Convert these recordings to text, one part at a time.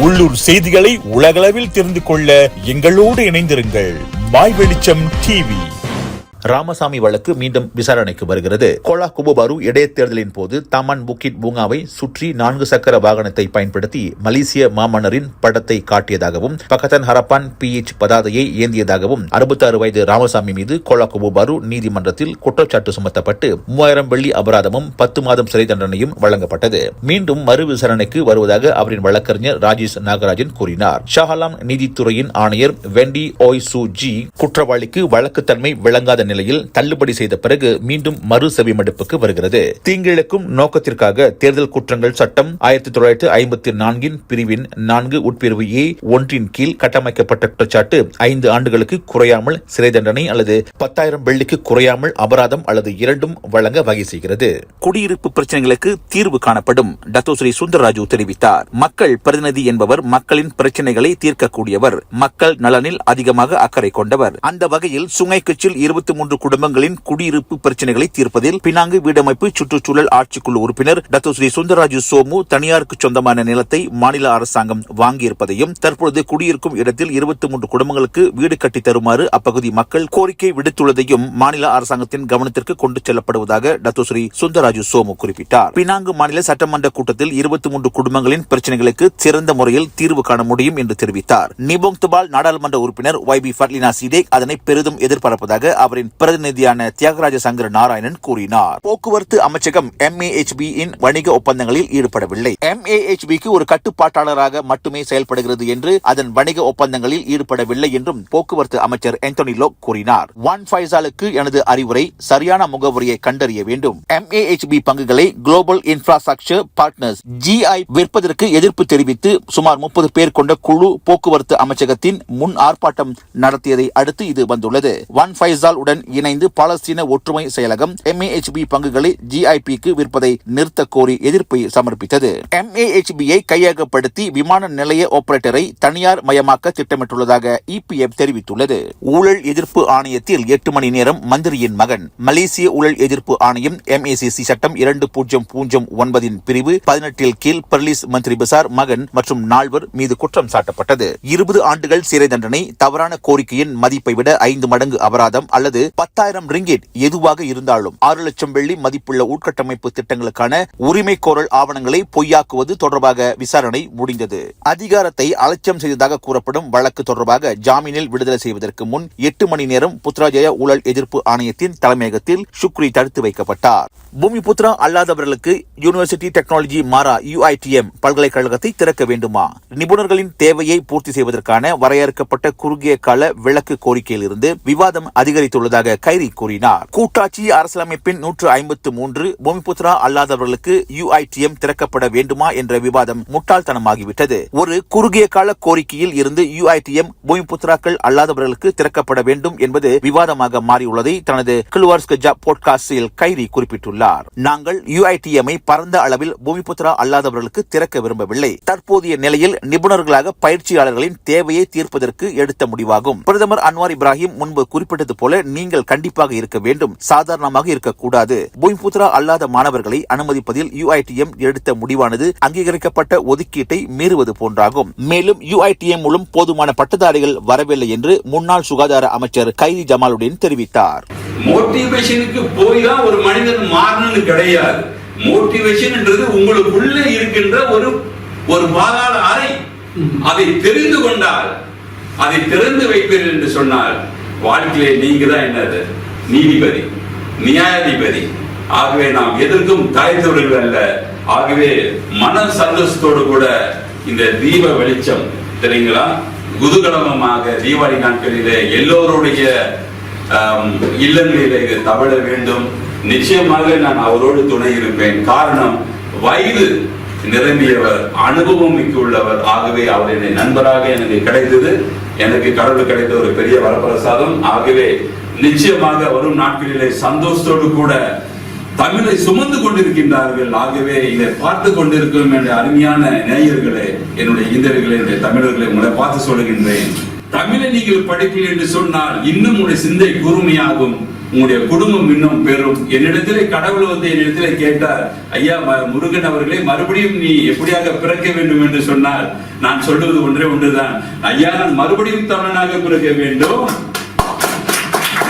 உள்ளூர் செய்திகளை உலகளவில் தெரிந்து கொள்ள எங்களோடு இணைந்திருங்கள். மாய் வெளிச்சம் டிவி ராமசாமி வழக்கு மீண்டும் விசாரணைக்கு வருகிறது. கோலா குபுபாரு இடைத்தேர்தலின் போது தமன் புக்கிட் பூங்காவை சுற்றி நான்கு சக்கர வாகனத்தை பயன்படுத்தி மலேசிய மாமன்னரின் படத்தை காட்டியதாகவும் பக்கத்தன் ஹரப்பான் பி எச் பதாதையை ஏந்தியதாகவும் அறுபத்தாறு வயது ராமசாமி மீது கோலா குபுபாரு நீதிமன்றத்தில் குற்றச்சாட்டு சுமத்தப்பட்டு மூவாயிரம் வெள்ளி அபராதமும் பத்து மாதம் சிறை தண்டனையும் வழங்கப்பட்டது. மீண்டும் மறு விசாரணைக்கு வருவதாக அவரின் வழக்கறிஞர் ராஜேஷ் நாகராஜன் கூறினார். ஷாஹலாம் நீதித்துறையின் ஆணையர் வெண்டி ஓய் சு ஜி குற்றவாளிக்கு வழக்குத்தன்மை விளங்காத நிலை நிலையில் தள்ளுபடி செய்த பிறகு மீண்டும் மறு செவிமடுப்புக்கு வருகிறது. தீங்கிழக்கும் நோக்கத்திற்காக தேர்தல் குற்றங்கள் சட்டம் ஆயிரத்தி தொள்ளாயிரத்தி ஐம்பத்தி நான்கின் பிரிவின் நான்கு உட்பிரிவு ஏ ஒன்றின் கீழ் கட்டமைக்கப்பட்ட குற்றச்சாட்டு ஐந்து ஆண்டுகளுக்கு குறையாமல் சிறை தண்டனை அல்லது பத்தாயிரம் வெள்ளிக்கு குறையாமல் அபராதம் அல்லது இரண்டும் வழங்க வகை செய்கிறது. குடியிருப்பு பிரச்சனைகளுக்கு தீர்வு காணப்படும் டத்தோஸ்ரீ சுந்தரராஜு தெரிவித்தார். மக்கள் பிரதிநிதி என்பவர் மக்களின் பிரச்சனைகளை தீர்க்கக்கூடியவர். மக்கள் நலனில் அதிகமாக அக்கறை கொண்டவர். அந்த வகையில் சுங்கை கட்சியில் இருபத்தி மூன்று குடும்பங்களின் குடியிருப்பு பிரச்சனைகளை தீர்ப்பதில் பினாங்கு வீடமைப்பு சுற்றுச்சூழல் ஆட்சிக்குழு உறுப்பினர் டத்தோஸ்ரீ சுந்தரராஜு சோமு தனியாருக்கு சொந்தமான நிலத்தை மாநில அரசாங்கம் வாங்கியிருப்பதையும் தற்பொழுது குடியிருக்கும் இடத்தில் இருபத்தி மூன்று குடும்பங்களுக்கு வீடு கட்டி தருமாறு அப்பகுதி மக்கள் கோரிக்கை விடுத்துள்ளதையும் மாநில அரசாங்கத்தின் கவனத்திற்கு கொண்டு செல்லப்படுவதாக டத்தோஸ்ரீ சுந்தரராஜு சோமு குறிப்பிட்டார். பினாங்கு மாநில சட்டமன்ற கூட்டத்தில் இருபத்தி மூன்று குடும்பங்களின் பிரச்சனைகளுக்கு சிறந்த முறையில் தீர்வு காண முடியும் என்று தெரிவித்தார். நிபோங் துபால் நாடாளுமன்ற உறுப்பினர் ஒய் பி ஃபர்லினா சிடேக் அதனை பெரிதும் எதிர்பார்ப்பதாக அவரின் பிரதிநிதியான தியாகராஜ சங்கர நாராயணன் கூறினார். போக்குவரத்து அமைச்சகம் எம்ஏஹெச்பி இன் வணிக ஒப்பந்தங்களில் ஈடுபடவில்லை. எம்ஏஹெச்பிக்கு ஒரு கட்டுப்பாட்டாளராக மட்டுமே செயல்படுகிறது என்று அதன் வணிக ஒப்பந்தங்களில் ஈடுபடவில்லை என்றும் போக்குவரத்து அமைச்சர் ஆந்தோனி லோக் கூறினார். ஒன் ஃபைசாலுக்கு எனது அறிவுரை சரியான முகவரியை கண்டறிய வேண்டும். எம்ஏஹெச்பி பங்குகளை குளோபல் இன்ஃப்ராஸ்ட்ரக்சர் பார்ட்னர்ஸ் ஜிஐ விற்பதற்கு எதிர்ப்பு தெரிவித்து சுமார் முப்பது பேர் கொண்ட குழு போக்குவரத்து அமைச்சகத்தின் முன் ஆர்ப்பாட்டம் நடத்தியதை அடுத்து இது வந்துள்ளது. ஒன் ஃபைசால் உடன் இணைந்து பாலஸ்தீன ஒற்றுமை செயலகம் எம்ஏஹெச்பி பங்குகளை ஜிஐபிக்கு விற்பதை நிறுத்த கோரி எதிர்ப்பை சமர்ப்பித்தது. எம்ஏஹெச்பியை கையகப்படுத்தி விமான நிலைய ஆபரேட்டரை தனியார் மயமாக்க திட்டமிட்டுள்ளதாக இபிஎஃப் தெரிவித்துள்ளது. ஊழல் எதிர்ப்பு ஆணையத்தில் எட்டு மணி நேரம் மந்திரியின் மகன். மலேசிய ஊழல் எதிர்ப்பு ஆணையம் எம்ஏசிசி சட்டம் இரண்டு பூஜ்ஜியம் பூஜ்ஜியம் ஒன்பதின் பிரிவு பதினெட்டில் கீழ் பர்லிஸ் மந்திரி பசார் மகன் மற்றும் நால்வர் மீது குற்றம் சாட்டப்பட்டது. இருபது ஆண்டுகள் சிறை தண்டனை தவறான கோரிக்கையின் மதிப்பை விட ஐந்து மடங்கு அபராதம் அல்லது பத்தாயிரம் ரிங்கிட் எதுவாக இருந்தாலும் ஆறு லட்சம் வெள்ளி மதிப்புள்ள உட்கட்டமைப்பு திட்டங்களுக்கான உரிமை கோரல் ஆவணங்களை பொய்யாக்குவது தொடர்பாக விசாரணை முடிந்தது. அதிகாரத்தை அலட்சியம் செய்ததாக கூறப்படும் வழக்கு தொடர்பாக ஜாமீனில் விடுதலை செய்வதற்கு முன் எட்டு மணி நேரம் புத்ராஜய ஊழல் எதிர்ப்பு ஆணையத்தின் தலைமையகத்தில் சுக்ரி தடுத்து வைக்கப்பட்டார். பூமிபுத்ரா அல்லாதவர்களுக்கு யூனிவர்சிட்டி டெக்னாலஜி மாறா யுஐடிஎம் பல்கலைக்கழகத்தை திறக்க வேண்டுமா? நிபுணர்களின் தேவையை பூர்த்தி செய்வதற்கான வரையறுக்கப்பட்ட குறுகிய கால விளக்கு கோரிக்கையிலிருந்து விவாதம் அதிகரித்துள்ளதாக வருவதாக கைரி கூறினார். கூட்டாட்சி அரசியலமைப்பின் நூற்று ஐம்பத்து மூன்று பூமிபுத்ரா அல்லாதவர்களுக்கு யுஐடிஎம் திறக்கப்பட வேண்டுமா என்ற விவாதம் முட்டாள்தனமாகிவிட்டது. ஒரு குறுகிய கால கோரிக்கையில் இருந்து யுஐடிஎம் பூமிபுத்ராக்கள் அல்லாதவர்களுக்கு திறக்கப்பட வேண்டும் என்பது விவாதமாக மாறியுள்ளதை தனது கிளுவார்ஸ் கஜா போட்காஸ்டில் கைரி குறிப்பிட்டுள்ளார். நாங்கள் யுஐடிஎம்ஐ பரந்த அளவில் பூமிபுத்ரா அல்லாதவர்களுக்கு திறக்க விரும்பவில்லை. தற்போதைய நிலையில் நிபுணர்களாக பயிற்சியாளர்களின் தேவையை தீர்ப்பதற்கு எடுத்த முடிவாகும். பிரதமர் அன்வார் இப்ராஹிம் முன்பு குறிப்பிட்டது போல நீ நீங்கள் கண்டிப்பாக இருக்க வேண்டும். சாதாரணமாக இருக்கக்கூடாது. பூமிபுத்ரா அல்லாத மாணவர்களை அனுமதிப்பதில் யுஐடிஎம் எடுத்த முடிவானது அங்கீகரிக்கப்பட்ட ஒதுக்கீட்டை மீறுவது போன்றாகும். மேலும் யுஐடிஎம் மூலம் போதுமான பட்டதாரிகள் வரவில்லை என்று முன்னாள் சுகாதார அமைச்சர் கைதி ஜமாலுடன் தெரிவித்தார். மோட்டிவேஷனுக்கு போய் தான் ஒரு மனிதன் மாறணும்னு கிடையாது. மோட்டிவேஷன்ன்றது உங்களுக்குள்ள இருக்கின்ற ஒரு ஒரு பாதாள அறை. அதை தெரிந்து கொண்டால் அதை திறந்து வைப்பீர்கள் என்று சொன்னால் வாழ்க்கையிலே நீங்க தான் என்னது? நீதிபதி நியாயாதிபதி. ஆகவே நாம் எதற்கும் தலைத்தவர்கள் அல்ல. ஆகவே மன சந்தோஷத்தோடு கூட இந்த தீப வெளிச்சம் தெரியுங்களா? குதூகலமாக தீபாவளி நாட்களிலே எல்லோருடைய இல்லங்களிலே இது தவழ வேண்டும். நிச்சயமாக நான் அவரோடு துணை இருப்பேன். காரணம் வயது நிரம்பியவர் அனுபவம் மிக்க உள்ளவர் ஆகவே அவர் என்னை நண்பராக எனக்கு கிடைத்தது. எனக்கு கடவுள் கிடைத்த ஒரு பெரிய வரப்பிரசாதம். ஆகவே நிச்சயமாக வரும் நாட்களிலே சந்தோஷத்தோடு கூட தமிழை சுமந்து கொண்டிருக்கின்றார்கள். ஆகவே இதை பார்த்து கொண்டிருக்கும் என்ற அருமையான நேயர்களே என்னுடைய இந்தியர்களே என்னுடைய தமிழர்களை உங்களை பார்த்து சொல்லுகின்றேன். தமிழை நீங்கள் படிப்பீர்கள் என்று சொன்னால் இன்னும் உங்களுடைய சிந்தை கூர்மையாகும். உங்களுடைய குடும்பம் இன்னும் பெறும் என்னிடத்திலே கடவுள் வந்து என்னிடத்திலே கேட்டார் ஐயா ம- முருகன் அவர்களே மறுபடியும் நீ எப்படியாக பிறக்க வேண்டும் என்று சொன்னார்? நான் சொல்லுவது ஒன்றே ஒன்றுதான். ஐயா நான் மறுபடியும் தமிழனாக பிறக்க வேண்டும்.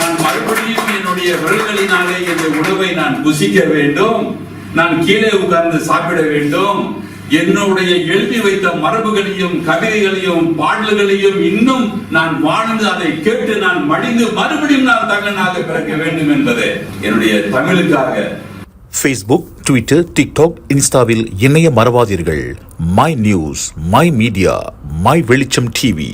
நான் மறுபடியும் என்னுடைய விரல்களினாலே இந்த உணவை நான் புசிக்க வேண்டும். நான் கீழே உட்கார்ந்து சாப்பிட வேண்டும். என்னுடைய எழுதி வைத்த மரபுகளையும் கவிதைகளையும் பாடல்களையும் இன்னும் நான் வாழ்ந்து அதை கேட்டு நான் மடிந்து மறுபடியும் நான் தமிழனாக பிறக்க வேண்டும் என்பது என்னுடைய தமிழுக்காக. ஃபேஸ்புக் ட்விட்டர் டிக்டாக் இன்ஸ்டாவில் இணைய மறவாதீர்கள். My news my media my வெளிச்சம் டிவி